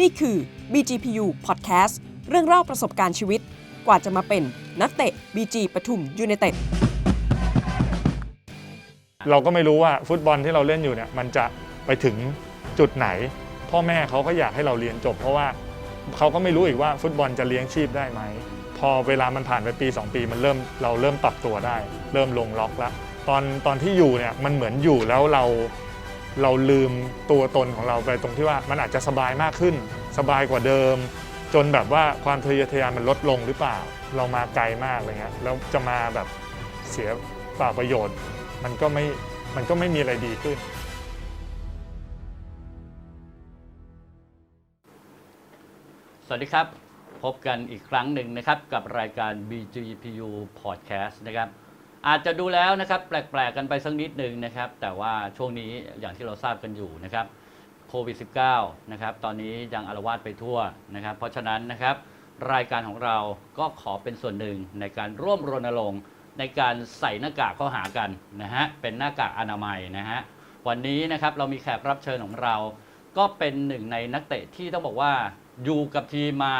นี่คือ BGPU Podcast เรื่องเล่าประสบการณ์ชีวิต กว่าจะมาเป็นนักเตะ BG ปทุมยูไนเต็ด เราก็ไม่รู้ว่าฟุตบอลที่เราเล่นอยู่เนี่ยมันจะไปถึงจุดไหน พ่อแม่เขาก็อยากให้เราเรียนจบ เพราะว่าเขาก็ไม่รู้อีกว่าฟุตบอลจะเลี้ยงชีพได้ไหม พอเวลามันผ่านไปปี 2 ปีมันเริ่มเราเริ่มปรับตัวได้ เริ่มลงล็อกแล้วตอนตอนที่อยู่เนี่ยมันเหมือนอยู่แล้วเราเราลืมตัวตนของเราไปตรงที่ว่ามันอาจจะสบายมากขึ้น สบายกว่าเดิม จนแบบว่าความทะเยอทะยานมันลดลงหรือเปล่า เรามาไกลมากเลยเงี้ยแล้วจะมาแบบเสียเปล่าประโยชน์ มันก็ไม่มันก็ไม่มีอะไรดีขึ้น สวัสดีครับ พบกันอีกครั้งหนึ่งนะครับ กับรายการ BGPU Podcast นะครับ อาจจะดูแล้วนะครับ แปลกๆกันไปสักนิดหนึ่งนะครับ แต่ว่าช่วงนี้อย่างที่เราทราบกันอยู่นะครับ โควิด -19 นะครับ ตอนนี้ยังอาละวาดไปทั่วนะครับ เพราะฉะนั้นนะครับ รายการของเราก็ขอเป็นส่วนหนึ่งในการร่วมรณรงค์ในการใส่หน้ากากเข้าหากันนะฮะ เป็นหน้ากากอนามัยนะฮะ วันนี้นะครับเรามีแขกรับเชิญของเรา ก็เป็นหนึ่งในนักเตะที่ต้องบอกว่าอยู่กับทีมมา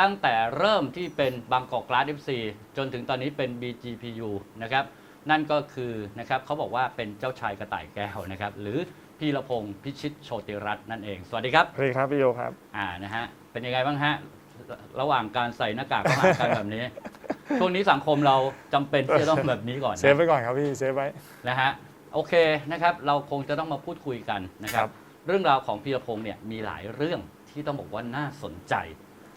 ตั้งแต่เริ่มที่เป็นบางกอกกราส FC จนถึงตอนนี้เป็น BGPU นะครับ นั่นก็คือนะครับเขาบอกว่าเป็นเจ้าชายกระต่ายแก้วนะครับ หรือ พีรพงศ์พิชิตโชติรัตน์นั่นเอง สวัสดีครับสวัสดีครับพี่โยครับ อ่านะฮะเป็นยังไงบ้างฮะระระหว่างการใส่หน้ากากเข้าหากันแบบนี้ ช่วงนี้สังคมเราจำเป็นที่จะต้องแบบนี้ก่อนเซฟนะไว้ก่อนครับพี่เซฟไว้ นะฮะโอเคนะครับเราคงจะต้องมาพูดคุยกันนะครัครับ บ เรื่องราวของพีรพงศ์เนี่ยมีหลายเรื่องที่ต้องบอกว่าน่าสนใจ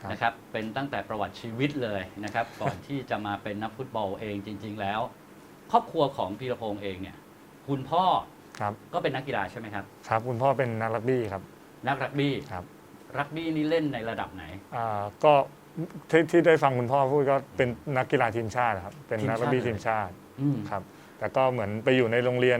ครับนะครับเป็นตั้งแต่ประวัติชีวิตเลยนะครับก่อนที่จะมาเป็นนักฟุตบอลเองจริง ๆ แล้ว ครอบครัวของพีรพงศ์เองเนี่ยคุณพ่อ ครับ ก็เป็นนักกีฬาใช่ไหมครับ ครับ คุณพ่อเป็นนักรักบี้ครับ นักรักบี้ครับ รักบี้นี่เล่นในระดับไหนอ่าก็ที่ที่ได้ฟังคุณพ่อพูดก็เป็นนักกีฬาทีมชาติครับ เป็นนักรักบี้ทีทีมมชาชาติติอืมครับ แต่ก็เหมือนไปอยู่ในโรงเรียน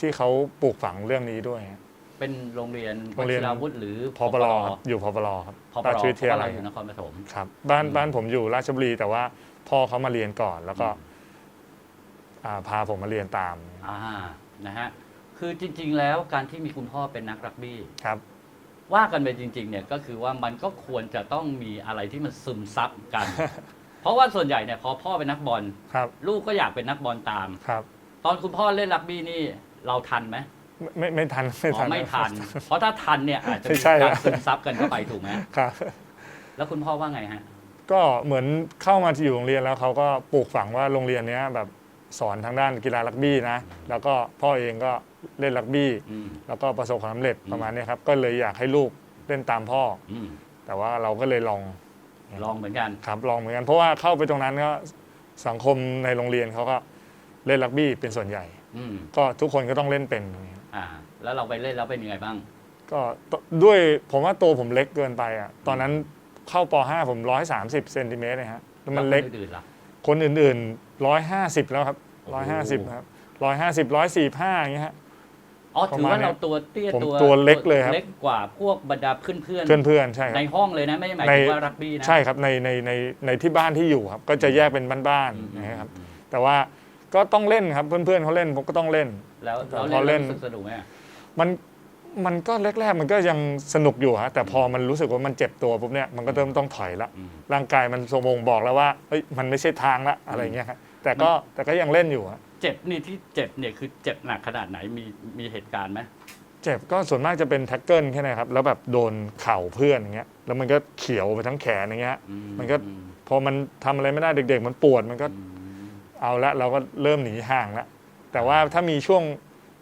ที่เขาปลูกฝังเรื่องนี้ด้วยฮะเป็นโรงเรียนโรงเรียน วชิราวุธหรือพปรครับอยู่พปรครับพปรราชวิทยาลัยเพระเรอยู่นครปฐม ครับ บ้านอืมบ้านผมอยู่ราชบุรี แต่ว่าพ่อเขามาเรียนก่อนแล้วก็อ่าพาผมมาเรียนตาม อ่า นะฮะ คือจริง ๆ แล้วการที่มีคุณพ่อเป็นนักรักบี้ ครับ ว่ากันไปจริง ๆ เนี่ยก็คือว่ามันก็ควรจะต้องมีอะไรที่มันซึมซับกัน เพราะว่าส่วนใหญ่เนี่ยพอพ่อเป็นนักบอลครับ ลูกก็อยากเป็นนักบอลตาม ครับ ตอนคุณพ่อเล่นรักบี้นี่เราทันไหมไม่ไม่ไม่ทันไม่อ๋ทัอน ไม่ทัน เพราะถ้าทันเนี่ยอาจจะไม่มีใช่ การนะซึมซับกันเข้าไปถูกไหมครับ แล้วคุณพ่อว่าไงฮะ ก็เหมือนเข้ามาที่อยู่โรงเรียนแล้วเขาก็ปลูกฝังว่าโรงเรียนเนี้ยแบบสอนทางด้านกีฬารักบี้นะ แล้วก็พ่อเองก็ เล่นรักบี้ อืม แล้วก็ประสบความสำเร็จอืมประมาณเนี้ยครับ ก็เลยอยากให้ลูกเล่นตามพ่อ อืมแต่ว่าเราก็เลยลองลองเหมือนกัน ครับลองเหมือนกันเพราะว่าเข้าไปตรงนั้นก็สังคมในโรงเรียนเขาก็เล่นรักบี้เป็นส่วนใหญ่ อืมก็ทุกคนก็ต้องเล่นเป็นอย่างเงี้ยอ่า แล้วเราไปเล่นแล้วเป็นยังไงบ้าง ก็ตด้วยผมว่าตัวผมเล็กเกินไปอะตอนนั้นเข้าป .5 ผม 130เซนติเมตรเลยฮะแล้วมันเล็ก แวคอื่นๆล่ะ คนอื่นๆร้อยห้าสิบแล้วครับ โอ้ร้อยโหห้าสิบครับร้อยห้าสิบร้อยสี่ห้าอย่างเงี้ยฮะ อ๋อ ถือประมาว่าณเนี้เรายตัวเตี้ยผมตัวตัวเล็กเลยครับ เล็กกว่าพวกบรรดาเพื่อนเพื่อนๆใช่คในรับห้องเลยนะ ไม่ได้หมายในถึงว่ารักบี้นะใช่ครับในในในในที่บ้านที่อยู่ครับ ก็จะแยกเป็นบ้านอืมๆนะครับอืมแต่ว่าก็ต้องเล่นครับเพื่อนๆเขาเล่นผมก็ต้องเล่น แล้วแต่เราพอเล่เล่นนรู้สึกสนุกไหมอะมันมันก็แรกๆมันก็ยังสนุกอยู่ฮะแต่พอมันรู้สึกว่ามันเจ็บตัวปุ๊บเนี่ยมันก็เริ่มต้องถอยละอืมร่างกายมันสมองบอกแล้วว่าเอ้ยมันไม่ใช่ทางละอะไรเงี้ยครับแต่ก็แต่ก็ยังเล่นอยู่ฮะ เจ็บนี่ที่เจ็บเนี่ยคือเจ็บหนักขนาดไหนมีมีเหตุการณ์ไหมเจ็บก็ส่วนมากจะเป็นแท็กเกิลแค่นั้นครับ แล้วแบบโดนเข่าเพื่อนอย่างเงี้ยแล้วมันก็เขียวไปทั้งแขนอย่างเงี้ยอืมันก็อืพอมันทำอะไรไม่ได้เด็ก ๆ มันปวดมันก็อืมเอาละเราก็เริ่มหนีห่างละแต่ว่าถ้ามีช่วง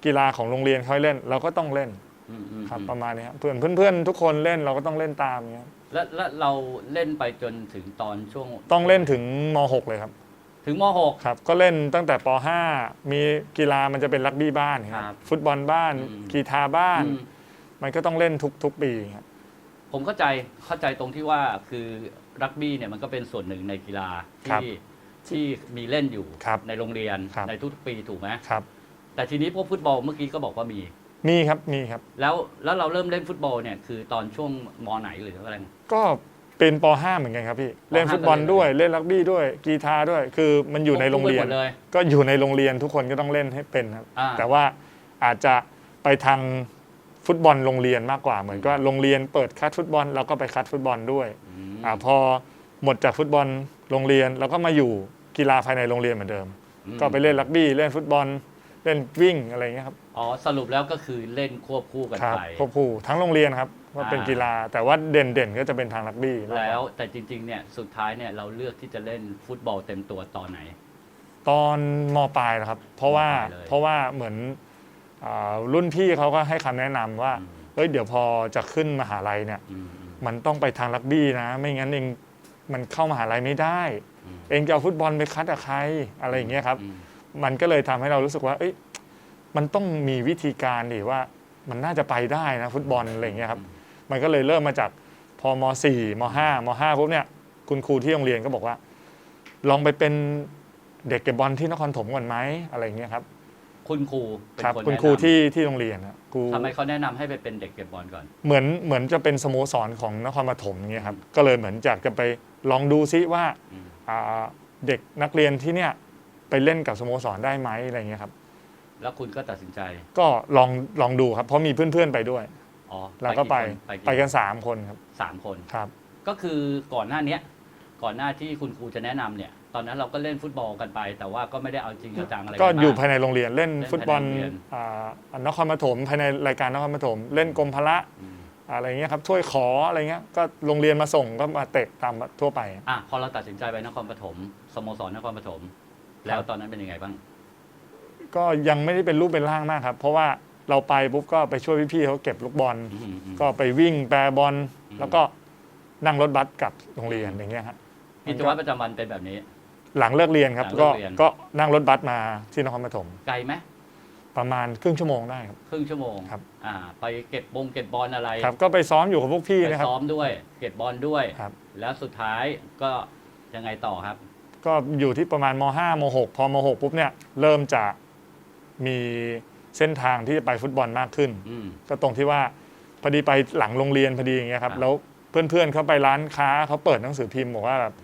กีฬาของโรงเรียนเขาให้เล่น เราก็ต้องเล่นอืมอืมครับอืมประมาณนี้ครับเพื่อนเพื่อนๆทุกคนเล่นเราก็ต้องเล่นตามอย่างเงี้ยแล้วแล้วเราเล่นไปจนถึงตอนช่วง ต้องเล่นถึงม .6 เลยครับ ถึงม .6 ครับก็เล่นตั้งแต่ป .5 มีกีฬามันจะเป็นรักบี้บ้านคครัรับบฟุตบอลบ้าน อืม กีฬาบ้าน อืมมันก็ต้องเล่นทุกทุกปีครับ ผมเข้าใจเข้าใจตรงที่ว่าคือรักบี้เนี่ยมันก็เป็นส่วนหนึ่งในกีฬาครับที่ที่มีเล่นอยู่ครับในโรงเรียนครับ ในทุกปีถูกไหมครับ แต่ทีนี้พวกฟุตบอลเมื่อกี้ก็บอกว่ามี มีครับมีครับ แล้วแล้วเราเริ่มเล่นฟุตบอลเนี่ยคือตอนช่วงมไหนหรืออะไร ก็ เป็นป .5 เหมือนกันครับพี่ เล่นฟุตบอลก็เล่นด้วยเล่นรักบี้ด้วยกีฬาด้วย คือมันอยู่ในโรงเรียนควบคู่ไปหมดเลยก็อยู่ในโรงเรียนทุกคนก็ต้องเล่นให้เป็นครับ อ่า แต่ว่าอาจจะไปทางฟุฟุตบอลโรงเรียนมากกว่าเหมือนก็โรงเรียนเปิดคัดฟุตบอลเราก็ไปคัดฟุตบอลด้วยอืมอ่าพอหมดจากฟุตบอลโรงเรียนเราก็มาอยู่กีฬาภายในโรงเรียนเหมือนเดิม ก็ไปเล่นรักบี้เล่นฟุตบอลเล่นวิ่งอะไรอย่างเงี้ยครับอ๋อสรุปแล้วก็คือเล่นควบคู่กันครับไป ควบคู่ทั้งโรงเรียนครับ ว่าเป็นอ่ากีฬา แต่ว่าเด่นเด่นๆก็จะเป็นทางรักบี้มากกาแล้วแต่จริงๆเนี่ยสุดท้ายเนี่ยเราเลือกที่จะเล่นฟุตบอลเต็มตัวตอนไหน ตอนมปลายนะครับ เพราะว่ามปลายเลยเพราะว่าเหมือนอ่ารุ่นพี่เขาก็ให้คำแนะนำว่าอืมเอ้ยเดี๋ยวพอจะขึ้นมหาลัยเนี่ยอืมอืมมันต้องไปทางรักบี้นะ ไม่งั้นเองมันเข้ามหาลัยไม่ได้อืมเองจะเอาฟุตบอลไปคัดกับใครอะไรอย่างเงี้ยครับอืมมันก็เลยทำให้เรารู้สึกว่า เอ้ยมันต้องมีวิธีการดิว่ามันน่าจะไปได้นะฟุตบอลอะไรอย่างเงี้ยครับ มันก็เลยเริ่มมาจากพอม .4 ม .5 ม .5 ปุ๊บเนี่ยคุณครูที่โรงเรียนก็บอกว่า ลองไปเป็นเด็กเก็บบอลที่นครถมก่อนไหมอะไรอย่างเงี้ยครับคุณครูเป็นครับคนคุณแนะนำครูที่ที่โรงเรียนนะครู ทำไมเขาแนะนำให้ไปเป็นเด็กเก็บบอลก่อน เหมือนเหมือนจะเป็นสโมสรของนครปฐมอย่างเงี้ยครับก็เลยเหมือนอยากจะไปลองดูซิว่าอืม อ่าเด็กนักเรียนที่เนี่ยไปเล่นกับสโมสรได้ไหมอะไรเงี้ยครับแล้วคุณก็ตัดสินใจ ก็ลองลองดูครับเพราะมีเพื่อนๆไปด้วย อ๋อเราก็ไปกี่คนไปไปกักันนสามคนครับสามคน ครับ ก็คือก่อนหน้าเนี้ยก่อนหน้าที่คุณครูจะแนะนำเนี่ย ตอนนั้นเราก็เล่นฟุตบอลกันไป แต่ว่าก็ไม่ได้เอาจริงเอาจังอะไรก็นมอยู่ภายในโรงเรียนเล่นเล่นฟุตบอลภายในโรงเรียน อ่านครปฐมภายในรายการนครปฐมเล่นกรมพละอืมอะไรเงี้ยครับถ้วยขออะไรเงี้ยก็โรงเรียนมาส่งก็มาเตะตามทั่วไป อะพอเราตัดสินใจไปนครปฐมสโมสรนครปฐมแล้วตอนนั้นเป็นยังไงบ้าง ก็ยังไม่ได้เป็นรูปเป็นร่างมากครับ เพราะว่า เราไปปุ๊บก็ไปช่วยพี่ๆเขาเก็บลูกบอลอืมอืมก็ไปวิ่งแปรบอลอืมแล้วก็นั่งรถบัสกลับโรงเรียนอย่างเงี้ยฮะกิจวัตรประจำวันเป็นแบบนี้ หลังเลิกเรียนครับหลังเลิก็กเรียนก็นั่งรถบัสมาที่นครปฐมไกลไหมประมาณครึ่งชั่วโมงได้ครับครึ่งชั่วโมงครับอ่าไปเก็บบงเก็บบอลอะไรครับ ก็ไปซ้อมอยู่กับพวกพี่ไปนะครับซ้อมด้วย เก็บบอลด้วยครับแล้วสุดท้ายก็ยังไงต่อครับ ก็อยู่ที่ประมาณม 5 ม 6 พอม 6 ปุ๊บเนี่ยเริ่มจะมี เส้นทางที่จะไปฟุตบอลมากขึ้น อืม ก็ตรงที่ว่าพอดีไปหลังโรงเรียนพอดีอย่างเงี้ยครับครับแล้วเพื่อนๆเขาไปร้านค้าเขาเปิดหนังสือพิมพ์บอกว่าแบบ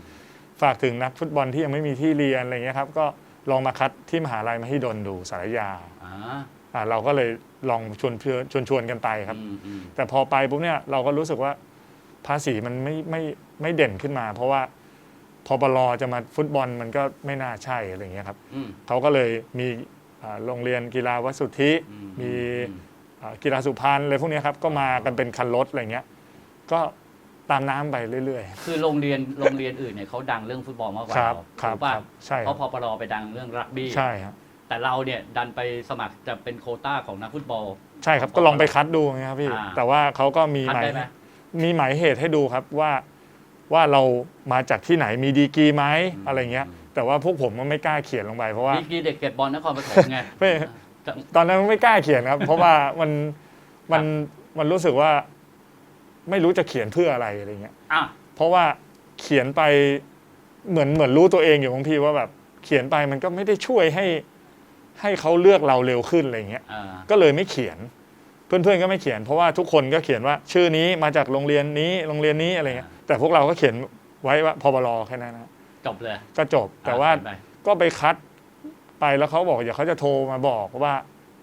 ฝากถึงนักฟุตบอลที่ยังไม่มีที่เรียนอะไรเงี้ยครับ ก็ลองมาคัดที่มหาลัยมาให้ดนดูสารยาอ่าอ่าเราก็เลยลองชวนเพื่อนชวนชวนกันไปครับ อืมอืมแต่พอไปปุ๊บเนี่ยเราก็รู้สึกว่าภาษีมันไม่ไม่ไม่เด่นขึ้นมา เพราะว่าพอปลอจะมาฟุตบอลมันก็ไม่น่าใช่อะไรเงี้ยครับ อืมเขาก็เลยมีอ่า โรงเรียนกีฬาวัดสุทธิอืมีอืมอ่ากีฬาสุพรรณอะไรพวกเนี้ยครับก็มากันเป็นคันรถอะไรเงี้ยก็ตามน้ำไปเรื่อยคือโรงเรียนโรงเรียนอื่นเนี่ยเขาดังเรื่องฟุตบอลมากกๆว่าครับเราครับถูกป่ะครับใช่คเพรับราะพอปลอไปดังเรื่องรักบี้ใช่ครับแต่เราเนี่ยดันไปสมัครจะเป็นโควต้าของนักฟุตบอล ใช่ครับก็ลองไปคัดดูไงครับพี่อ่าแต่ว่าเขาก็มีคัดหมายได้ไหมมีหมายเหตุให้ดูครับว่าว่าเรามาจากที่ไหนมีดีกรีไหมอะไรเงี้ย แต่ว่าพวกผมก็ไม่กล้าเขียนลงไปเพราะว่า ดีกรีเด็กเก็บบอลนครปฐมไง ไม่จะตอนนั้นไม่กล้าเขียนครับ เพราะว่ามันมันมันรู้สึกว่า ไม่รู้จะเขียนเพื่ออะไรอะไรเงี้ยอะเพราะว่าเขียนไปเหมือนเหมือนรู้ตัวเองอยู่บางทีว่าแบบเขียนไปมันก็ไม่ได้ช่วยให้ให้เขาเลือกเราเร็วขึ้นอะไรเงี้ย อ่าก็เลยไม่เขียน เพื่อนๆก็ไม่เขียน เพราะว่าทุกคนก็เขียนว่าชื่อนี้มาจากโรงเรียนนี้โรงเรียนนี้อะไรเงี้ยแต่พวกเราก็เขียนไว้ว่าพบลแค่นั้นนะ จบเลย ก็จบแต่ว่าอะไป ก็ไปคัดไปแล้วเขาบอกเดี๋ยวเขาจะโทรมาบอกว่า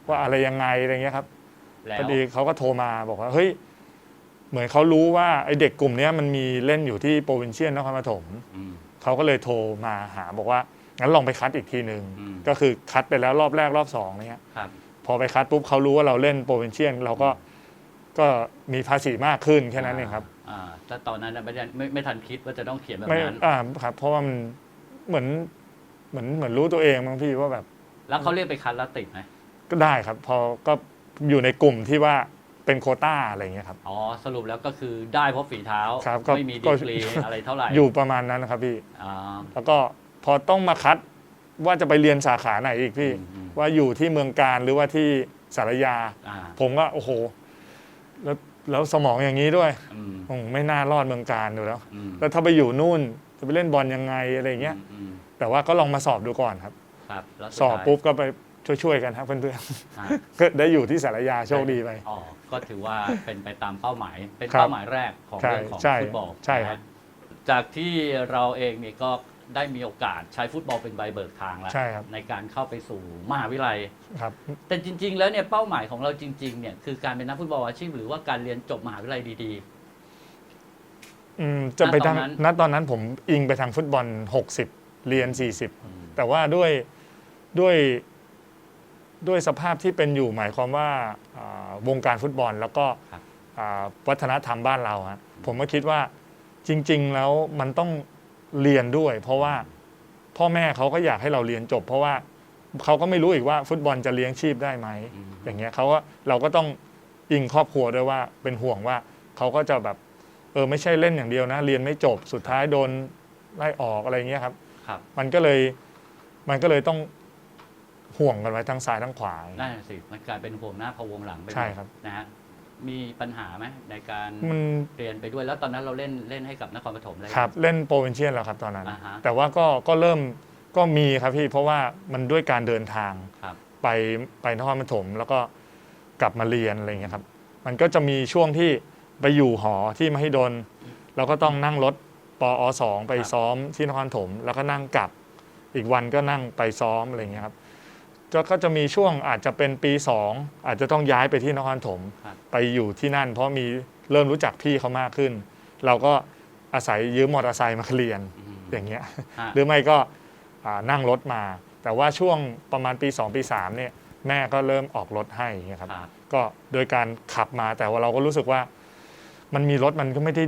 ว่าอะไรยังไงอะไรเงี้ยครับแล้วพอดีเขาก็โทรมาบอกว่าเฮ้ยเหมือนเขารู้ว่าไอเด็กกลุ่มเนี้ยมันมีเล่นอยู่ที่โปรวินเชียนนครปฐมอืม เขาก็เลยโทรมาหาบอกว่างั้นลองไปคัดอีกทีหนึ่งอืม ก็คือคัดไปแล้วรอบแรกรอบสองเนี้ยครับ พอไปคัดปุ๊บเขารู้ว่าเราเล่นโปรวินเชียนเราก็ก็มีภาษีมากขึ้นแค่นั้นเองครับ อ่าแต่ตอนนั้นน่ะไม่ได้ไม่ไม่ทันคิดว่าจะต้องเขียนแบบไม่นั้น อ่าครับ เพราะว่ามันเหมือนเหมือนเหมือนรู้ตัวเองบางพี่ว่าแบบแล้วเขาเรียกไปคัดแล้วติดไหมก็ได้ครับ พอก็อยู่ในกลุ่มที่ว่าเป็นโควต้าอะไรเงี้ยครับ อ๋อสรุปแล้วก็คือได้เพราะฝีเท้า ครับก็ไม่มีก็ดีกรีอะไรเท่าไหร่อยู่ประมาณนั้นนะครับพี่ อ่า แล้วก็พอต้องมาคัดว่าจะไปเรียนสาขาไหนอีกพี่ อืมอืม ว่าอยู่ที่เมืองการหรือว่าที่สารยา อ่า ผมก็โอ้โห แล้ว แล้วสมองอย่างนี้ด้วยอืมอืมไม่น่ารอดเมืองการดูแล้ว อืม แล้วถ้าไปอยู่นู่นจะไปเล่นบอลยังไงอะไรเงี้ย อืมแต่ว่าก็ลองมาสอบดูก่อนครับ ครับแล้วสุดสอบท้ายปุ๊บก็ไปช่วยๆกันครับเพื่อนอ่าๆก็ได้อยู่ที่สารยาโชคดีไป อ๋อก็ถือว่าเป็นไปตามเป้าหมาย เป็นครับเป้าหมายแรกของใช่เรื่องของใช่ฟุตบอลใช่นะครัฮะบจากที่เราเองนี่ก็ ได้มีโอกาสใช้ฟุตบอลเป็นใบเบิกทางแล้วใช่ครับในการเข้าไปสู่มหาวิทยาลัย ครับ แต่จริง ๆ แล้วเนี่ยเป้าหมายของเราจริงๆเนี่ยคือการเป็นนักฟุตบอลอาชีพหรือว่าการเรียนจบมหาวิทยาลัยดี อืมจะไปทางณตอนนั้น ณตอนนั้นผมอิงไปทางฟุตบอล 60 เรียน ๆอืม40 แต่ว่าด้วยด้วยด้วยสภาพที่เป็นอยู่หมายความว่าอ่าวงการฟุตบอลแล้วก็ครับ อ่าวัฒนธรรมบ้านเราฮะผมก็คิดว่าจริง ๆ แล้วมันต้อง เรียนด้วย เพราะว่าพ่อแม่เขาก็อยากให้เราเรียนจบ เพราะว่าเขาก็ไม่รู้อีกว่าฟุตบอลจะเลี้ยงชีพได้ไหมอืมอย่างเงี้ยเขาก็เราก็ต้องอิงครอบครัวด้วยว่าเป็นห่วงว่าเขาก็จะแบบเออไม่ใช่เล่นอย่างเดียวนะ เรียนไม่จบสุดท้ายโดนไล่ออกอะไรเงี้ยครับ ครับมันก็เลยมันก็เลยต้องห่วงกันไว้ทั้งซ้ายทั้งขวา นั่นนะสิมันกลายเป็นห่วงหน้าพะวงหลังไปใช่ครับ นะฮะ มีปัญหาไหมในการมัน เรียนไปด้วยแล้วตอนนั้นเราเล่นเล่นให้กับนครปฐมเลย ครับเล่นโปรวินเชียนแล้วครับตอนนั้น อ่าฮะ แต่ว่าก็ก็เริ่มก็มีครับพี่เพราะว่ามันด้วยการเดินทางครับ ไปไปนครปฐมแล้วก็กลับมาเรียนอะไรเงี้ยครับ มันก็จะมีช่วงที่ไปอยู่หอที่มหิดลเราก็ต้องนั่งรถปอสองไปซ้อมที่นครปฐมแล้วก็นั่งกลับ อีกวันก็นั่งไปซ้อมอะไรเงี้ยครับ ก็ก็จะมีช่วงอาจจะเป็นปีสองอาจจะต้องย้ายไปที่นครปฐมครับไปอยู่ที่นั่น เพราะมีเริ่มรู้จักพี่เขามากขึ้น เราก็อาศัยยืมมอเตอร์ไซค์มาเรียนอืมอย่างเงี้ยฮะหรือไม่ก็อ่านั่งรถมา แต่ว่าช่วงประมาณปี 2 ปี3เนี่ยแม่ก็เริ่มออกรถให้อย่างเงี้ยครับครับก็โดยการขับมาแต่ว่าเราก็รู้สึกว่า มันมีรถมันก็ไม่ได้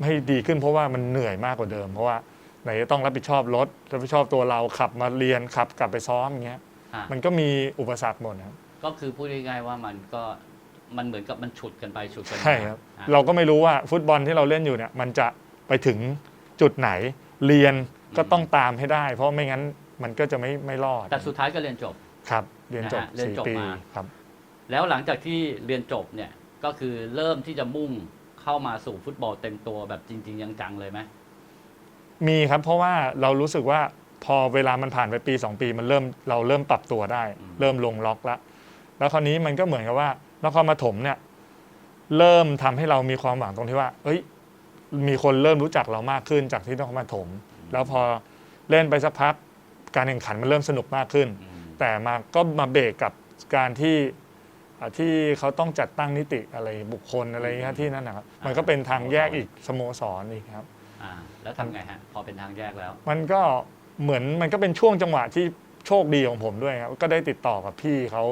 ไม่ดีขึ้น เพราะว่ามันเหนื่อยมากกว่าเดิม เพราะว่าไหนจะต้องรับผิดชอบรถรับผิดชอบตัวเราขับมาเรียนขับกลับไปซ้อมอย่างเงี้ย ฮะมันก็มีอุปสรรคหมดครับก็คือพูดง่ายๆว่ามันก็มันเหมือนกับมันฉุดกันไปฉุดกันมาใช่ครับ อะ เราก็ไม่รู้ว่าฟุตบอลที่เราเล่นอยู่เนี่ย มันจะไปถึงจุดไหนเรียนก็ต้องตามให้ได้ เพราะไม่งั้นมันก็จะไม่ไม่รอดแต่สุดท้ายก็เรียนจบ ครับ เรียนจบนะฮะเรียนสี่จบปีมา ครับ แล้วหลังจากที่เรียนจบเนี่ยก็คือเริ่มที่จะมุ่งเข้ามาสู่ฟุตบอลเต็มตัวแบบจริง ๆ จังๆเลยไหมมีครับเพราะว่าเรารู้สึกว่า พอเวลามันผ่านไปปี 2 ปีมันเริ่มเราเริ่มปรับตัวได้ เริ่มลงล็อกแล้วแล้วคราวนี้มันก็เหมือนกับว่านครปฐมเนี่ยเริ่มทำให้เรามีความหวังตรงที่ว่า เอ้ย มีคนเริ่มรู้จักเรามากขึ้นจากที่นครปฐมแล้วพอเล่นไปสักพักการแข่งขันมันเริ่มสนุกมากขึ้นอืมแต่มาก็มาเบรกกับการที่อ่าที่เขาต้องจัดตั้งนิติอะไรบุคคลอะไรเงี้ยที่นั่นนะครับมันก็เป็นทางแยกอีกสโมสรอีกครับอ่าแล้วทำไงฮะพอเป็นทางแยกแล้ว มันก็ เหมือนมันก็เป็นช่วงจังหวะที่โชคดีของผมด้วยครับก็ได้ติดต่อกับพี่เขา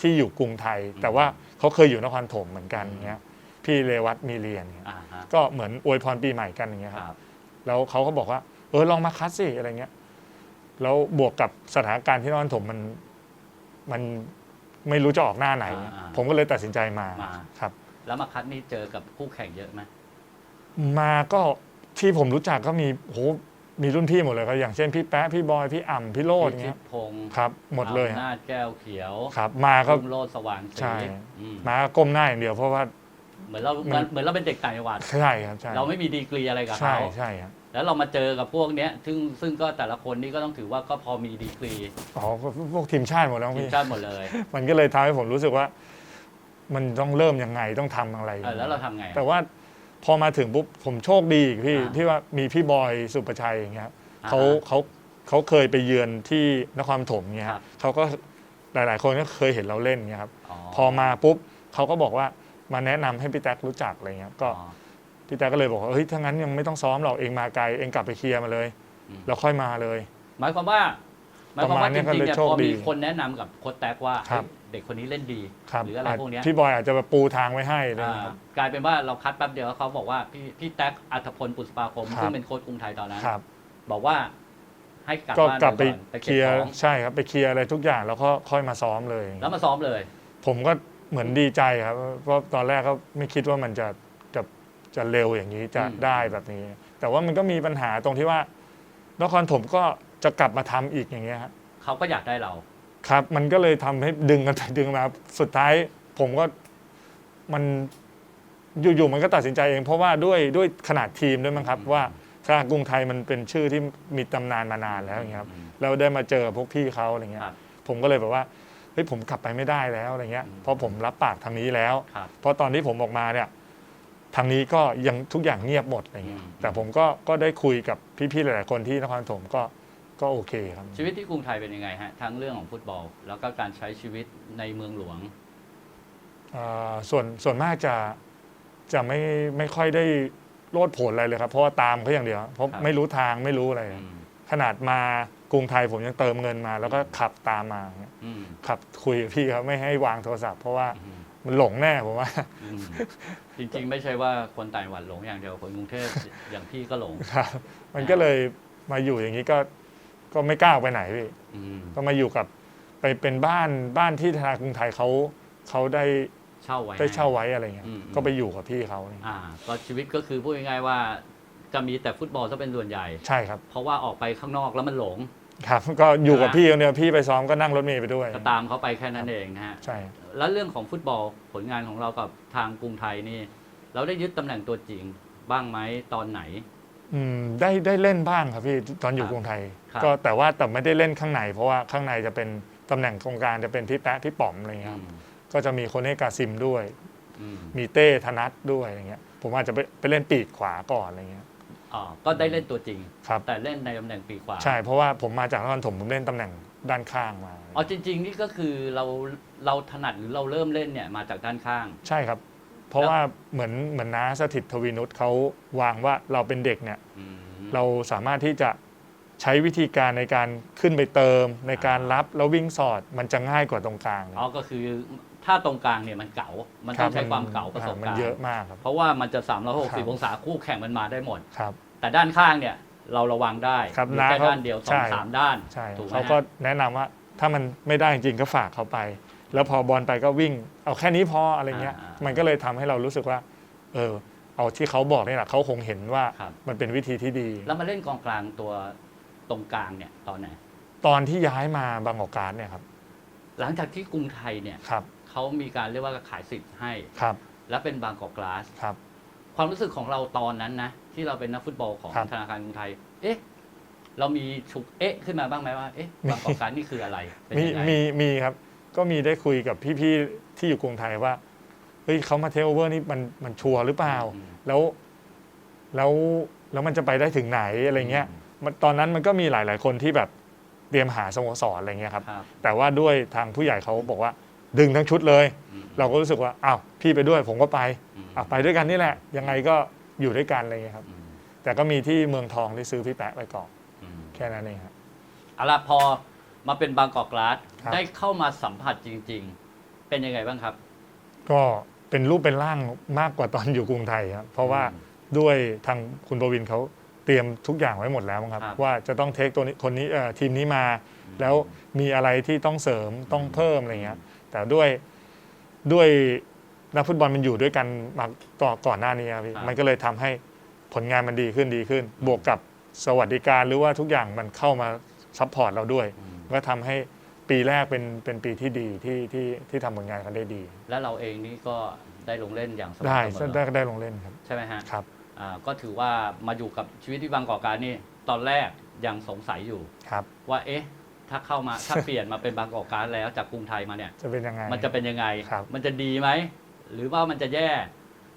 ที่อยู่กรุงไทย แต่ว่าเขาเคยอยู่นครถมเหมือนกันอย่างเงี้ยพี่เรวัตมีเรียนเงี้ยอ่าฮะ ก็เหมือนอวยพรปีใหม่กันอย่างเงี้ยคครับรับ แล้วเขาก็บอกว่า เออลองมาคัดสิอะไรเงี้ยแล้วบวกกับสถานการณ์ที่นครถมมันมันไม่รู้จะออกหน้าไหนผมก็เลยตัดสินใจมา ครับ แล้วมาคัดนี่เจอกับคู่แข่งเยอะไหม มาก็ที่ผมรู้จักก็มีโห มีรุ่นพี่หมดเลยครับอย่างเช่นพี่แป๊ะพี่บอยพี่อ่ำพี่โรดพิเงี้ชิยตพงศ์ครับหมดเลยอำฮะนาจแก้วเขียวครับมาก็รุ่งโรดสว่างศใช่รีอืมมาก็ก้มหน้าอย่างเดียวเพราะว่า เหมือนเราเหมือน เหมือนเราเป็นเด็กต่างจังหวัด ใช่ครับใช่เราไม่มีดีกรีอะไรกับใช่เขา ใช่ครับแล้วเรามาเจอกับพวกเนี้ย ซึ่งซึ่งก็แต่ละคนนี่ก็ต้องถือว่าก็พอมีดีกรีอ๋อพวกทีมชาติหมดแล้วทีมพี่ ชาติหมดเลยมันก็เลยทำให้ผมรู้สึกว่า มันต้องเริ่มยังไงต้องทำอะไร เออแล้วเราทำไงแต่ว่าพ อมาถึงปุ๊บผมโชคดีอีกพี่อ่าที่ว่ามีพี่บอยสุประชัยอย่างเงี้ยครับอ่าเขาเขาเขาเคยไปเยือนที่นครปฐมเงี้ยคครัรับบเขาก็หลาย ๆ คนก็เคยเห็นเราเล่นเงี้ยครับอ๋อพอมาปุ๊บเขาก็บอกว่ามาแนะนำให้พี่แท็กรู้จักอะไรเงี้ยก็อ๋อ พี่แท็กก็เลยบอกว่าเฮ้ยถ้างั้นยังไม่ต้องซ้อมหรอกเองมาไกลเองกลับไปเคลียร์มาเลยอืม แล้วค่อยมาเลย หมายความว่าหมายความว่าประมาณเนี้จยก็ริงๆเลยเนี่ยโชคพอดีมีคนแนะนำกับโค้ชแท็กว่าครับ เฮ้ย เด็กคนนี้เล่นดี ครับหรืออะไรพวกเนี้ย พี่บอยอาจจะแบบปูทางไว้ให้เลยอ่านะครับ กลายเป็นว่าเราคัดแป๊บเดียวแล้วเขาบอกว่าพี่พี่แท็กอัธพลปุษปาคมครับ ซึ่งเป็นโค้ชกรุงไทยตอนนั้น ครับ บอกว่าให้กลับก็บ้านกลับไปก่อนไปเคเก็บลียร์ของใช่ครับไปเคลียร์อะไรทุกอย่างแล้วก็ค่อยมาซ้อมเลย แล้วมาซ้อมเลย ผมก็เหมือนดีใจครับ เพราะตอนแรกก็ไม่คิดว่ามันจะจะจะเร็วอย่างนี้จะอืม ได้แบบนี้ แต่ว่ามันก็มีปัญหาตรงที่ว่านครถมก็จะกลับมาทำอีกอย่างเงี้ยครับเขาก็อยากได้เรา ครับ มันก็เลยทำให้ดึงกันไปดึงมา สุดท้ายผมก็มันอยู่ๆมันก็ตัดสินใจเอง เพราะว่าด้วยด้วยขนาดทีมด้วยมั้งครับอืมว่าสหกรุงไทยมันเป็นชื่อที่มีตำนานมานานแล้วอย่างเงี้ยครับอืมแล้วได้มาเจอพวกพี่เขาอะไรเงี้ยครับผมก็เลยแบบว่าเฮ้ยผมกลับไปไม่ได้แล้วอะไรเงี้ยอืมเพราะผมรับปากทางนี้แล้ว ครับ เพราะตอนที่ผมออกมาเนี่ยทางนี้ก็ยังทุกอย่างเงียบหมดอะไรเงี้ยอืมแต่ผมก็ก็ได้คุยกับพี่ๆหลายๆคนที่นครปฐมก็ ก็โอเคครับ ชีวิตที่กรุงไทยเป็นยังไงฮะทั้งเรื่องของฟุตบอล แล้วก็การใช้ชีวิตในเมืองหลวงอ่าส่วนส่วนมากจะจะไม่ไม่ค่อยได้โลดโผนอะไรเลยครับ เพราะว่าตามเขาอย่างเดียวเพราะครับไม่รู้ทางไม่รู้อะไร อืมขนาดมากรุงไทยผมยังเติมเงินมา แล้วก็ขับตามมาอย่างเงี้ยอืมขับคุยกับพี่เขาไม่ให้วางโทรศัพท์เพราะว่าอืมมันหลงแน่ผมว่า อืมจริงๆ ไม่ใช่ว่าคนต่างจังหวัดหลงอย่างเดียวคนกรุงเทพอย่างพี่ก็หลง ครับมันก็เลยมาอยู่อย่างนี้ก็ ก็ไม่กล้าออกไปไหนพี่อืมก็มาอยู่กับไปเป็นบ้านบ้านที่ธนาคารกรุงไทยเขาเขาได้เช่าไว้ ได้ให้เช่าไว้อะไรเงี้ยอืม ก็ไปอยู่กับพี่เขาเนี่ยอ่า ก็ชีวิตก็คือพูดง่ายๆว่า จะมีแต่ฟุตบอลซะเป็นส่วนใหญ่ ใช่ครับเพราะว่าออกไปข้างนอกแล้วมันหลง ครับ ก็อยู่กับนะพี่คนเดียวพี่ไปซ้อมก็นั่งรถเมล์ไปด้วยก็ตามเขาไปแค่นั้นเองนะฮะ ใช่ แล้วเรื่องของฟุตบอลผลงานของเรากับทางกรุงไทยนี่ เราได้ยึดตำแหน่งตัวจริงบ้างไหมตอนไหน อืมได้ได้เล่นบ้างครับพี่ตอนอยู่ครับกรุงไทย ครับก็แต่ว่าแต่ไม่ได้เล่นข้างใน เพราะว่าข้างในจะเป็นตำแหน่งกองกลางจะเป็นพี่แป๊ะพี่ป๋อมอะไรเงี้ยครับอืมก็จะมีคนให้กาซิมด้วย อืมมีเต้ธนัทด้วยอะไรเงี้ยผมอาจจะไปไปเล่นปีกขวาก่อนอะไรเงี้ยอ๋อก็ได้เล่นตัวจริง ครับแต่เล่นในตำแหน่งปีกขวา ใช่เพราะว่าผมมาจากนครปฐมผมเล่นตำแหน่งด้านข้างมา อ๋อจริง ๆ นี่ก็คือเราเราถนัดหรือเราเริ่มเล่นเนี่ยมาจากด้านข้าง ใช่ครับ เพราะว่าเหมือนเหมือนน้าสถิตทวีนุชเขาวางว่าเราเป็นเด็กเนี่ยอืมเราสามารถที่จะใช้วิธีการในการขึ้นไปเติม ในการรับแล้ววิ่งสอดมันจะง่ายกว่าตรงกลางอ๋อก็คือถ้าตรงกลางเนี่ยมันเก๋ามันต้องใช้ความเก๋าประสบมันการณ์เยอะมากครับเพราะว่ามันจะครับ360องศาคู่แข่งมันมาได้หมดครับ แต่ด้านข้างเนี่ยเราระวังได้ครับมีน้าแค่เขาด้านเดียวสอใช่งสามด้านใช่ถูกไหมเขาก็ฮะแนะนำว่าถ้ามันไม่ได้จริงก็ฝากเขาไป แล้วพอบอลไปก็วิ่ง เอาแค่นี้พออะไรเงี้ยมันก็เลยทำให้เรารู้สึกว่า เออ เอาที่เขาบอกนี่แหละเขาคงเห็นว่าครับ มันเป็นวิธีที่ดี แล้วมาเล่นกองกลางตัวตรงกลางเนี่ยตอนไหนตอนที่ย้ายมาบางกอกการดเนี่ยครับ หลังจากที่กรุงไทยเนี่ยครับ เขามีการเรียกว่าขายสิทธิ์ให้ ครับ และเป็นบางกอกกลาส ครับ ความรู้สึกของเราตอนนั้นนะ ที่เราเป็นนักฟุตบอลของครับ ธนาคารกรุงไทย เอ๊ะ เรามีฉุกเอ๊ะขึ้นมาบ้างไหมว่า เอ๊ะบางกอกกลาสนี่คืออะไรเป็นมียังไงมีมีครับ ก็มีได้คุยกับพี่ๆที่อยู่กรุงไทยว่าเฮ้ยเขามาเทคโอเวอร์นี่มันมันชัวร์หรือเปล่าอืมแล้วแล้วแล้วมันจะไปได้ถึงไหนอะไรเงี้ยมันตอนนั้นมันก็มีหลาย ๆ คนที่แบบเตรียมหาสโมสรอะไรเงี้ยครับ ครับแต่ว่าด้วยทางผู้ใหญ่เขาบอกว่า ดึงทั้งชุดเลย อืม เราก็รู้สึกว่าอ้าวพี่ไปด้วยผมก็ไปอืมอะไปด้วยกันนี่แหละ ยังไงก็อยู่ด้วยกันอะไรเงี้ยครับ อืมแต่ก็มีที่เมืองทองที่ซื้อพี่แปะไปก่อนอืมแค่นั้นเองครับ เอาละพอ มาเป็นบางกอกกลาสครับ ได้เข้ามาสัมผัสจริง ๆ เป็นยังไงบ้างครับ ก็เป็นรูปเป็นร่างมากกว่าตอนอยู่กรุงไทยครับเพราะว่าอืมด้วยทางคุณประวินเขาเตรียมทุกอย่างไว้หมดแล้วมั้งครับ ครับว่าจะต้องเทคตัวนี้คนนี้เอ่อทีมนี้มา แล้วมีอะไรที่ต้องเสริมต้องเพิ่มอะไรเงี้ยแต่ด้วยด้วยนักฟุตบอลมันอยู่ด้วยกันมาก่อนก่อนหน้านี้ครับพี่ครับ มันก็เลยทำให้ผลงานมันดีขึ้นดีขึ้น บวกกับสวัสดิการหรือว่าทุกอย่างมันเข้ามาซัพพอร์ตเราด้วย อืม ก็ทำให้ปีแรกเป็นเป็นปีที่ดีที่ที่ที่ทำผลงานกันได้ดี และเราเองนี่ก็ได้ลงเล่นอย่างสม่ำได้เสมอได้ได้ลงเล่นครับ ใช่ไหมฮะครับอ่าก็ถือว่ามาอยู่กับชีวิตที่บางกอกกลารนี่ตอนแรกยังสงสัยอยู่ ครับ ว่าเอ๊ะ ถ้าเข้ามาถ้าเปลี่ยนมาเป็นบางกอกกลารแล้วจากกรุงไทยมาเนี่ย จะเป็นยังไง มันจะเป็นยังไง ครับ มันจะดีไหม หรือว่ามันจะแย่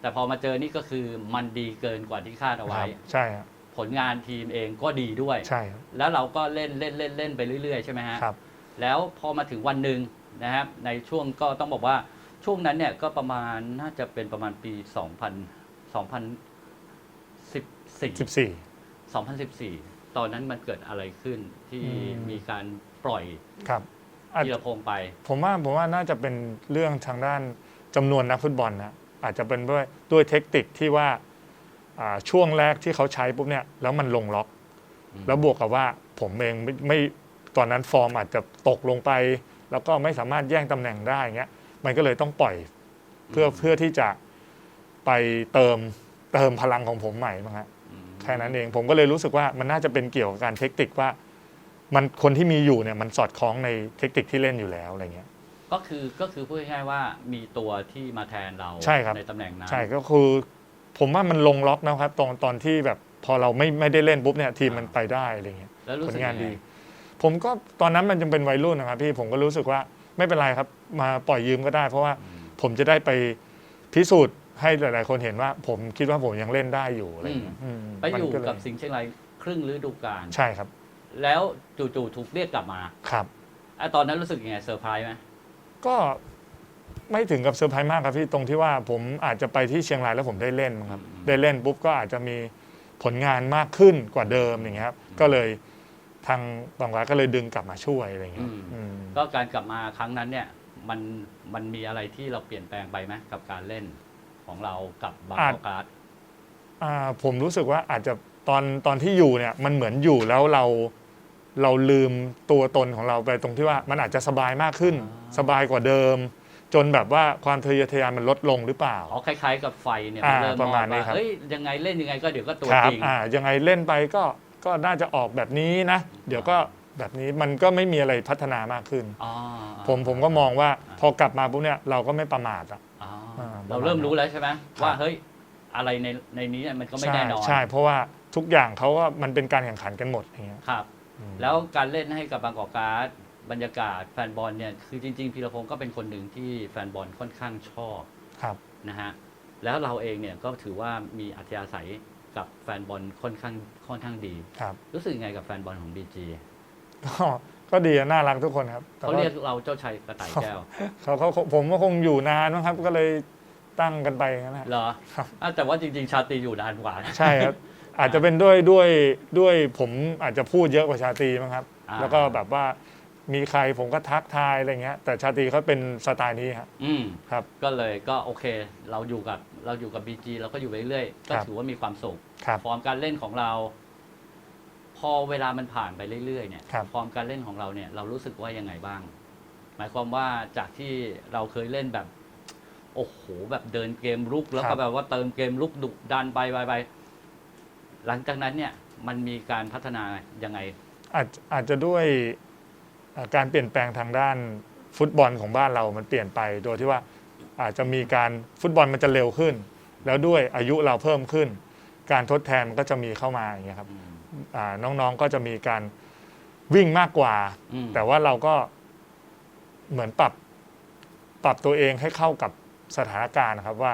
แต่พอมาเจอนี่ก็คือมันดีเกินกว่าที่คาดเอาคไว้รับใช่ครับ ผลงานทีมเองก็ดีด้วย ใช่ครับแล้วเราก็เล่นเล่นเล่นเล่นไปเรื่อยๆใช่ไหมฮะครับ แล้วพอมาถึงวันหนึ่งนะครับในช่วงก็ต้องบอกว่าช่วงนั้นเนี่ยก็ประมาณน่าจะเป็นประมาณปี 2000 2014 14 2014 ตอนนั้นมันเกิดอะไรขึ้นที่อืม มีการปล่อยครับ อาจ ธีรพงษ์ไป ผมว่าผมว่าน่าจะเป็นเรื่องทางด้านจำนวนนักฟุตบอลนะอาจจะเป็นด้วยด้วยเทคนิคที่ว่าอ่า ช่วงแรกที่เขาใช้ปุ๊บเนี่ยแล้วมันลงล็อกอืมแล้วบวกกับว่าผมเองไม่ไม่ตอนนั้นฟอร์มอาจจะตกลงไป แล้วก็ไม่สามารถแย่งตำแหน่งได้เงี้ยมันก็เลยต้องปล่อยเพื่อเพื่อที่จะไปเติมเติมพลังของผมใหม่มั้งฮะอืมแค่นั้นเองผมก็เลยรู้สึกว่ามันน่าจะเป็นเกี่ยวกับการเทคนิคว่า มันคนที่มีอยู่เนี่ยมันสอดคล้องในเทคนิคที่เล่นอยู่แล้วอะไรเงี้ยก็คือก็คือพูดง่ายๆว่ามีตัวที่มาแทนเราใช่ครับในตำแหน่งนั้นใช่ก็คือ ผมว่ามันลงล็อกนะครับ ตอนตอนที่แบบพอเราไม่ไม่ได้เล่นปุ๊บเนี่ยทีมมันไปได้อะไรเงี้ยแล้วรู้ผสึลกงานยังไงดีผมก็ตอนนั้นมันยังเป็นวัยรุ่นนะครับพี่ผมก็รู้สึกว่าไม่เป็นไรครับ มาปล่อยยืมก็ได้ เพราะว่าอืมผมจะได้ไปพิสูจน์ให้หลาย ๆ คนเห็นว่า ผมคิดว่าผมยังเล่นได้อยู่อะไรอย่างเงี้ยอืมไปอยู่มันเลกับสิงห์เชียงรายครึ่งฤดูกาลใช่ครับแล้วจู่ๆถูกเรียกกลับมาครับ อะตอนนั้นรู้สึกยังไงเซอร์ไพรส์ไหมก็ ไม่ถึงกับเซอร์ไพรส์มากครับพี่ตรงที่ว่าผมอาจจะไปที่เชียงรายแล้วผมได้เล่นมั้งครับได้เล่นปุ๊บก็อาจจะมีผลงานมากขึ้นกว่าเดิมอย่างเงี้ยครับก็เลยทางบางรัฐก็เลยดึงกลับมาช่วยอะไรอย่างเงี้ยอืม ก็การกลับมาครั้งนั้นเนี่ยมันมันมีอะไรที่เราเปลี่ยนแปลงไปไหมกับการเล่นของเรากับบางกอกการ์ดอ่าผมรู้สึกว่าอาจจะตอนตอนที่อยู่เนี่ยมันเหมือนอยู่แล้วเราเราลืมตัวตนของเราไปตรงที่ว่ามันอาจจะสบายมากขึ้น สบายกว่าเดิม จนแบบว่าความทะเยอทะยานมันลดลงหรือเปล่า อ๋อคล้ายๆกับไฟเนี่ยอ่ามันเริ่มประมาณมองนี้ว่าครับ เฮ้ยยังไงเล่นยังไงก็เดี๋ยวก็ตัวครัจบริง อ่ายังไงเล่นไปก็ก็น่าจะออกแบบนี้นะ เดี๋ยวก็แบบนี้มันก็ไม่มีอะไรพัฒนามากขึ้น อ๋อผมผมก็มองว่าอ่าพอกลับมาปุ๊บเนี่ยเราก็ไม่ประมาทอะ อ๋ออ่าเราเริ่มรู้แล้วใช่ไหมครับ ว่าเฮ้ยอะไรในในนี้มันก็ไม่ใช่แน่นอนใช่เพราะว่าทุกอย่างเขาก็มันเป็นการแข่งขันกันหมดอย่างเงี้ย ครับ อืม แล้วการเล่นให้กับบางกอกการ์ด บรรยากาศแฟนบอลเนี่ยคือจริง ๆพีรพงศ์ก็เป็นคนหนึ่งที่แฟนบอลค่อนข้างชอบครับนะฮะแล้วเราเองเนี่ยก็ถือว่ามีอัธยาศัยกับแฟนบอลค่อนข้างค่อนข้างดี ครับ รู้สึกยังไงกับแฟนบอลของบีจีก็ก็ดีอะน่ารักทุกคนครับแต่เขาว่าเรียกเราเจ้าชายกระต่ายแก้ว เขาเขาผมก็คงอยู่นานมั้งครับ ก็เลยตั้งกันไปอย่างนั้นนะ เหรอครับ อะแต่ว่าจริง ๆ ชาตรีอยู่นานกว่านะ ใช่ครับ อาจจะเป็นด้วยด้วยด้วยผมอาจจะพูดเยอะกว่าชาตรีมั้งครับ อ่า แล้วก็แบบว่า มีใครผมก็ทักทายอะไรเงี้ย แต่ชาตรีเขาเป็นสไตล์นี้ครับอืมครับ ก็เลยก็โอเค เราอยู่กับเราอยู่กับบีจีเราก็อยู่ไปเรื่อยๆก็ครับถือว่ามีความสุขครับฟอร์มการเล่นของเรา พอเวลามันผ่านไปเรื่อยๆเนี่ยครับฟอร์มการเล่นของเราเนี่ย เรารู้สึกว่ายังไงบ้าง หมายความว่าจากที่เราเคยเล่นแบบ โอ้โหแบบเดินเกมลุกแล้วคก็รับแบบว่าเติมเกมลุกดุดันไปไปไปหลังจากนั้นเนี่ย มันมีการพัฒนายังไง อาจอาจจะด้วยเอ่อ การเปลี่ยนแปลงทางด้านฟุตบอลของบ้านเรามันเปลี่ยนไป โดยที่ว่าอาจจะมีการฟุตบอลมันจะเร็วขึ้น แล้วด้วยอายุเราเพิ่มขึ้น การทดแทนมันก็จะมีเข้ามาอย่างเงี้ยครับน้องๆก็จะมีการวิ่งมากกว่า แต่ว่าเราก็เหมือนปรับปรับตัวเองให้เข้ากับสถานการณ์นะครับว่า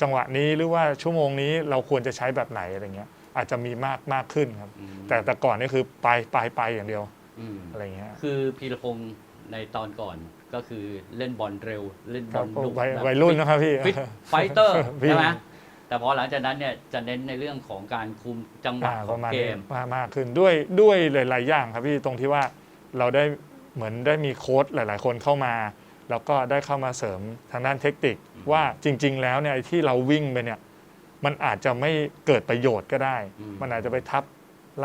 จังหวะนี้หรือว่าชั่วโมงนี้เราควรจะใช้แบบไหนอะไรเงี้ยอาจจะมีมากมากขึ้นครับ แต่แต่ก่อนนี่คือไปไปไปอย่างเดียว อืมอะไรเงี้ยคือพีรพงศ์ในตอนก่อนก็คือเล่นบอลเร็วเล่นบครัอบลดุวัยแบบวัยรุ่นนะครับพี่ฟิตไฟเตอร์พี่ใช่ไหมแต่พอหลังจากนั้นเนี่ยจะเน้นในเรื่องของการคุมจังหวะอ่าขปองระมาณเกนี้มมากมากขึ้นด้วยด้วยหลาย ๆ อย่างครับพี่ตรงที่ว่าเราได้เหมือนได้มีโค้ชหลาย ๆ คนเข้ามา แล้วก็ได้เข้ามาเสริมทางด้านเทคนิคอืมว่าจริง ๆ แล้วเนี่ยไอ้ที่เราวิ่งไปเนี่ยมันอาจจะไม่เกิดประโยชน์ก็ได้อืมมันอาจจะไปทับ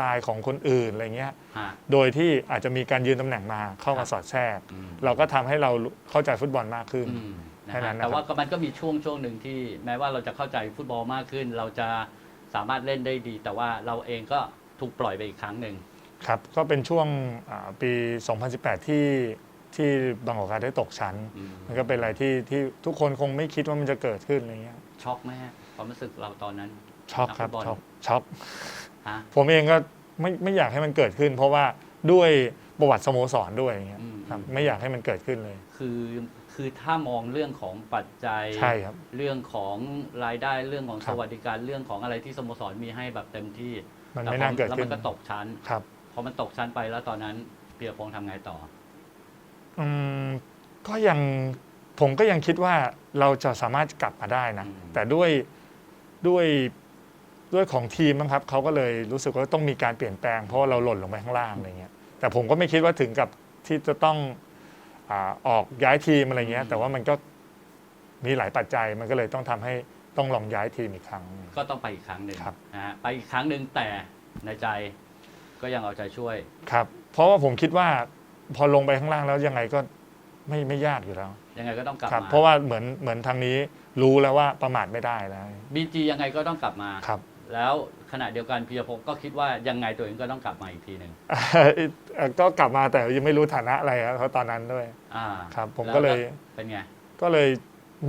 ลายของคนอื่นอะไรเงี้ย ฮะ โดยที่อาจจะมีการยืนตำแหน่งมาเข้ามาสอดแทรก อืม เราก็ทำให้เราเข้าใจฟุตบอลมากขึ้น อืมนะแค่นั้ฮะนนะครับ แต่ว่าก็มันก็มีช่วงช่วงหนึ่งที่แม้ว่าเราจะเข้าใจฟุตบอลมากขึ้น เราจะสามารถเล่นได้ดี แต่ว่าเราเองก็ถูกปล่อยไปอีกครั้งหนึ่ง ครับ ก็เป็นช่วงอ่าปี 2018 ที่ที่บางกอกการได้ตกชั้น อืม มันก็เป็นอะไรที่ที่ทุกคนคงไม่คิดว่ามันจะเกิดขึ้นอะไรเงี้ยช็อกไหมฮะความรู้สึกเราตอนนั้น ช็อกครับนักฟุตบอล ช็อกช็อก ฮะผมเองก็ไม่ไม่อยากให้มันเกิดขึ้น เพราะว่าด้วยประวัติสโมสรด้วยอย่างเงี้ยอืม ครับอืมไม่อยากให้มันเกิดขึ้นเลย คือคือถ้ามองเรื่องของปัจจัย ใช่ครับ เรื่องของรายได้เรื่องของคสรับวัสดิการเรื่องของอะไรที่สโมสรมีให้แบบเต็มที่มันแต่ไม่พอน่าเกิดแล้วขึ้มันนก็ตกชั้นครับ พอมันตกชั้นไปแล้วตอนนั้นเปียพงษ์ทำไงต่อ อืมก็ยังผมก็ยังคิดว่าเราจะสามารถกลับมาได้นะ อืม แต่ด้วยด้วย ด้วยของทีมนะครับเขาก็เลยรู้สึกว่าต้องมีการเปลี่ยนแปลงเพราะว่าเราหล่นลงไปข้างล่างอะไรเงี้ยแต่ผมก็ไม่คิดว่าถึงกับที่จะต้องอาออกย้ายทีมอะไรเงี้ย แต่ว่ามันก็มีหลายปัจจัยมันก็เลยต้องทำให้ต้องลองย้ายทีมอีกครั้ง ก็ต้องไปอีกครั้งหนึ่งครับ นะฮะไปอีกครั้งหนึ่งแต่ในใจก็ยังเอาใจช่วย ครับ เพราะว่าผมคิดว่าพอลงไปข้างล่างแล้วยังไงก็ไม่ไม่ยากอยู่แล้วยังไงก็ต้องกลับครับ มาเพราะว่าเหมือนเหมือนทางนี้รู้แล้วว่าประมาทไม่ได้แล้วบีจียังไงก็ต้องกลับมา ครับ แล้วขณะเดียวกันพีรพงศ์ก็คิดว่ายังไงตัวเองก็ต้องกลับมาอีกทีหนึ่งเอ่อก็กลับมาแต่ยังไม่รู้ฐานะอะไรครับเพราะตอนนั้นด้วยอ่าครับ ผมแล้วก็เลยเป็นไงก็เลย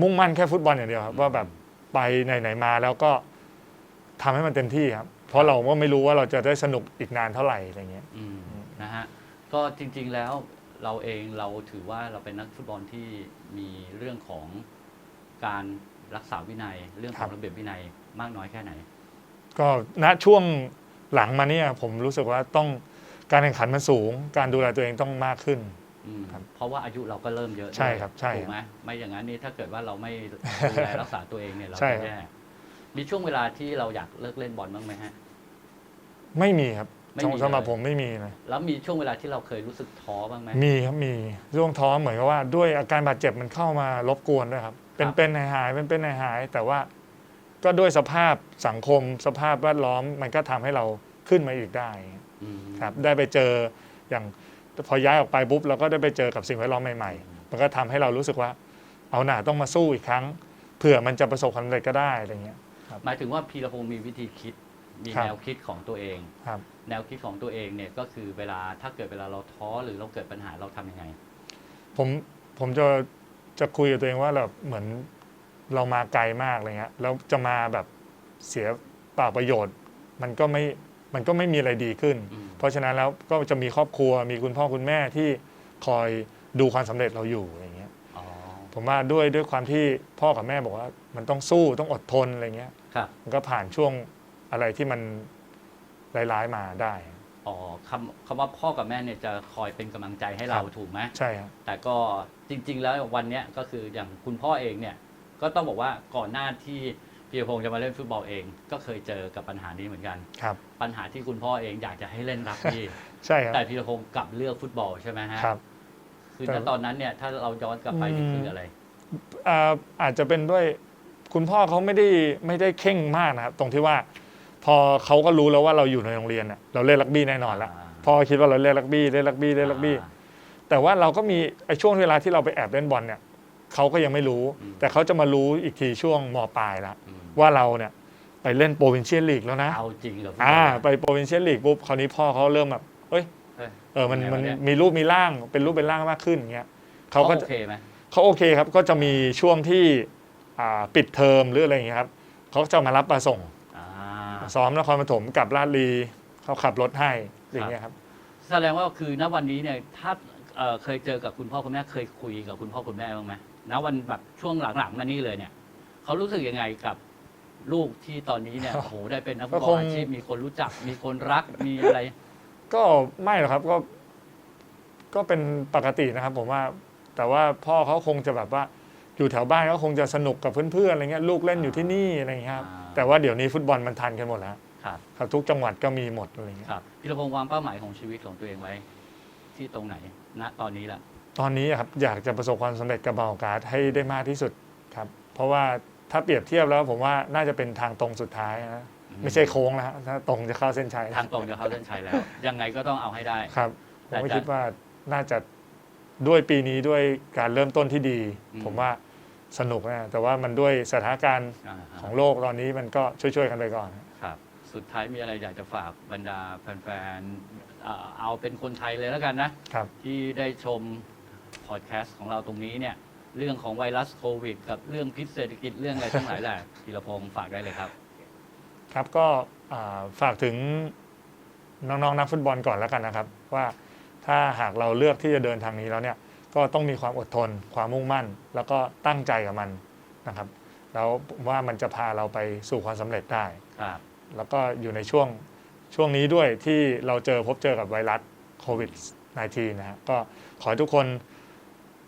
มุ่งมั่นแค่ฟุตบอลอย่างเดียวครับอืมว่าแบบไปไหนๆมาแล้วก็ทำให้มันเต็มที่ครับ เพราะเราก็ไม่รู้ว่าเราจะได้สนุกอีกนานเท่าไหร่อะไรเงี้ยอืมนะฮะก็จริง ๆแล้วเราเองเราถือว่าเราเป็นนักฟุตบอลที่มีเรื่องของการรักษาวินัย เรื่องขครัองบระเบียบวินัยมากน้อยแค่ไหน ก็ณช่วงหลังมาเนี่ยผมรู้สึกว่าต้องการแข่งขันมันสูง การดูแลตัวเองต้องมากขึ้น อืมครับเพราะว่าอายุเราก็เริ่มเยอะใช่ด้วยครับใช่ถูกไหมไม่อย่างนั้นนี่ถ้าเกิดว่าเราไม่ดูแลรักษาตัวเองเนี่ยเราใช่จะครับแย่มีช่วงเวลาที่เราอยากเลิกเล่นบอลบ้างไหมฮะ ไม่มีครับไม่มีสำหรับเลย ผมไม่มีเลยแล้วมีช่วงเวลาที่เราเคยรู้สึกท้อบ้างไหม มีครับมีช่วงท้อเหมือนกับว่าด้วยอาการบาดเจ็บมันเข้ามารบกวนด้วยครับ เป็นครับ เป็นหายหายเป็นเป็นหายหายแต่ว่า ก็ด้วยสภาพสังคมสภาพแวดล้อมมันก็ทำให้เราขึ้นมาอีกได้อืมครับได้ไปเจออย่างพอย้ายออกไปปุ๊บเราก็ได้ไปเจอกับสิ่งแวดล้อมใหม่ๆ มันก็ทำให้เรารู้สึกว่า เอาหน่าต้องมาสู้อีกครั้งเผื่อมันจะประสบความสำเร็จก็ได้อะไรเงี้ยหมายถึงว่าพีรพงศ์มีวิธีคิดมีครับแนวคิดของตัวเองครับแนวคิดของตัวเองเนี่ยก็คือเวลาถ้าเกิดเวลาเราท้อหรือเราเกิดปัญหาเราทำยังไง ผมผมจะจะคุยกับตัวเองว่าแบบเหมือน เรามาไกลมากอะไรเงี้ยแล้วจะมาแบบเสียเปล่าประโยชน์ มันก็ไม่มันก็ไม่มีอะไรดีขึ้นอืมเพราะฉะนั้นแล้วก็จะมีครอบครัวมีคุณพ่อคุณแม่ที่คอยดูความสำเร็จเราอยู่อะไรเงี้ยอ๋อผมว่าด้วยด้วยความที่พ่อกับแม่บอกว่า มันต้องสู้ต้องอดทนอะไรเงี้ยครับมันก็ผ่านช่วงอะไรที่มันร้ายๆมาได้อ๋อคำคำว่าพ่อกับแม่เนี่ยจะคอยเป็นกำลังใจให้เราครับถูกไหมใช่ครับแต่ก็จริง ๆ แล้ววันเนี้ยก็คืออย่างคุณพ่อเองเนี่ย ก็ต้องบอกว่าก่อนหน้าที่พีรพงศ์จะมาเล่นฟุตบอลเอง ก็เคยเจอกับปัญหานี้เหมือนกัน ครับ ปัญหาที่คุณพ่อเองอยากจะให้เล่นรักบี้ ใช่ครับแต่พีรพงศ์กลับเลือกฟุตบอลใช่ไหมฮะครับ คือแต่ณตอนนั้นเนี่ยถ้าเราย้อนกลับไปนี่อืมคืออะไร อ่าอาจจะเป็นด้วยคุณพ่อเขาไม่ได้ไม่ได้เข่งมากนะครับ ตรงที่ว่า พอเขาก็รู้แล้วว่าเราอยู่ในโรงเรียนน่ะเราเล่นรักบี้แน่นอนแล้วอ่า พ่อคิดว่าเราเล่นรักบี้เล่นรักบี้เล่นรักบี้ แต่ว่าเราก็มีไอ้ช่วงเวลาที่เราไปแอบเล่นบอลเนี่ย เขาก็ยังไม่รู้ แต่เขาจะมารู้อีกทีช่วงมปลายแล้วอืมว่าเราเนี่ยไปเล่นโปรวินเชียนลีกแล้วนะเอาจริงเหรออ่า ไปโปรวินเชียนลีกปุ๊บคราวนี้พ่อเขาเริ่มแบบเอ้ยเฮ้ยเออมันยังไงมันวะเนี่ยมีรูปมีร่างเป็นรูปเป็นร่างมากขึ้นอย่างเงี้ยเขาเขาก็โอจะเคไหมเขาโอเคครับก็จะมีช่วงที่อ่าปิดเทอมหรืออะไรอย่างเงี้ยครับเขาจะมารับมาส่งอ่าซ้อมนครปฐมกับราชลีเขาขับรถให้อย่างเงี้ยครับ แสดงว่าคือณวันนี้เนี่ยถ้าเอ่อเคยเจอกับคุณพ่อคุณแม่เคยคุยกับคุณพ่อคุณแม่บ้างไหม ณวันแบบช่วงหลังๆมานี่เลยเนี่ยเขารู้สึกยังไงกับลูกที่ตอนนี้เนี่ยโอ้โหได้เป็นนักฟุตก็บคอลงอาชีพมีคนรู้จัก มีคนรักมีอะไร ก็ไม่หรอกครับก็ ก็เป็นปกตินะครับ ผมว่า แต่ว่าพ่อเขาคงจะแบบว่าอยู่แถวบ้านก็คงจะสนุกกับเพื่อนๆอะไรเงี้ยลูกเล่นอยู่ที่นี่อะไรเงี้ยครับอ่า แต่ว่าเดี๋ยวนี้ฟุตบอลมันทันกันหมดแล้วครับครับทุกจังหวัดก็มีหมดอะไรเงี้ยครับพิรพงศ์วางเป้าหมายของชีวิตของตัวเองไว้ ที่ตรงไหนณตอนนี้ล่ะ ตอนนี้อะครับอยากจะประสบความสำเร็จกับเบาการ์ดให้ได้มากที่สุดครับ เพราะว่าถ้าเปรียบเทียบแล้วผมว่าน่าจะเป็นทางตรงสุดท้ายนะไม่ใช่โค้งแล้วฮะถ้าตรงจะเข้าเส้นชัยทางตรงจะเข้าเส้นชัยแล้ว ยังไงก็ต้องเอาให้ได้ครับผมแต่ก็จะคิดว่าน่าจะด้วยปีนี้ด้วยการเริ่มต้นที่ดีอืมผมว่าสนุกนะแต่ว่ามันด้วยสถานการณ์อ่าฮะของโลกตอนนี้มันก็ช่วยๆกันไปก่อนครับ สุดท้ายมีอะไรอยากจะฝากบรรดาแฟนๆเอ่อเอาเป็นคนไทยเลยแล้วกันนะครับที่ได้ชมพ อดแคสต์ของเราตรงนี้เนี่ยเรื่องของไวรัสโควิด กับเรื่องพิษเศรษฐกิจเรื่องอะไรทั้งหลายแหละธีรพงศ์ฝากได้เลยครับ ครับก็อ่าฝากถึงน้องๆนักฟุตบอลก่อนแล้วกันนะครับ ว่าถ้าหากเราเลือกที่จะเดินทางนี้แล้วเนี่ยก็ต้องมีความอดทน ความมุ่งมั่น แล้วก็ตั้งใจกับมันนะครับแล้วผมว่ามันจะพาเราไปสู่ความสำเร็จได้ครับแล้วก็อยู่ในช่วงช่วงนี้ด้วยที่เราเจอพบเจอกับไวรัสโควิด -19 นะฮะก็ขอให้ทุกคน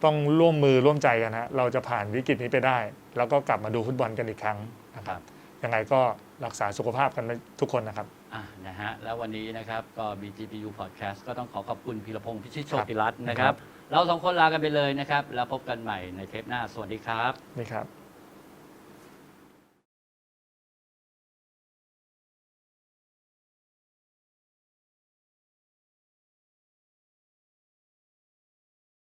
ต้องร่วมมือร่วมใจกันนะฮะเราจะผ่านวิกฤตนี้ไปได้ แล้วก็กลับมาดูฟุตบอลกันอีกครั้งนะคครัรับบยังไงก็รักษาสุขภาพกันทุกคนนะครับอะนะฮะแล้ววันนี้นะครับก็ BGPU Podcast ก็ต้องขอขอบคุณพีรพงศ์พิชิตโชครับติรัตน์นะครับ เราสองคนลากันไปเลยนะครับ แล้วพบกันใหม่ในเทปหน้า สวัสดีครับ นี่ครับ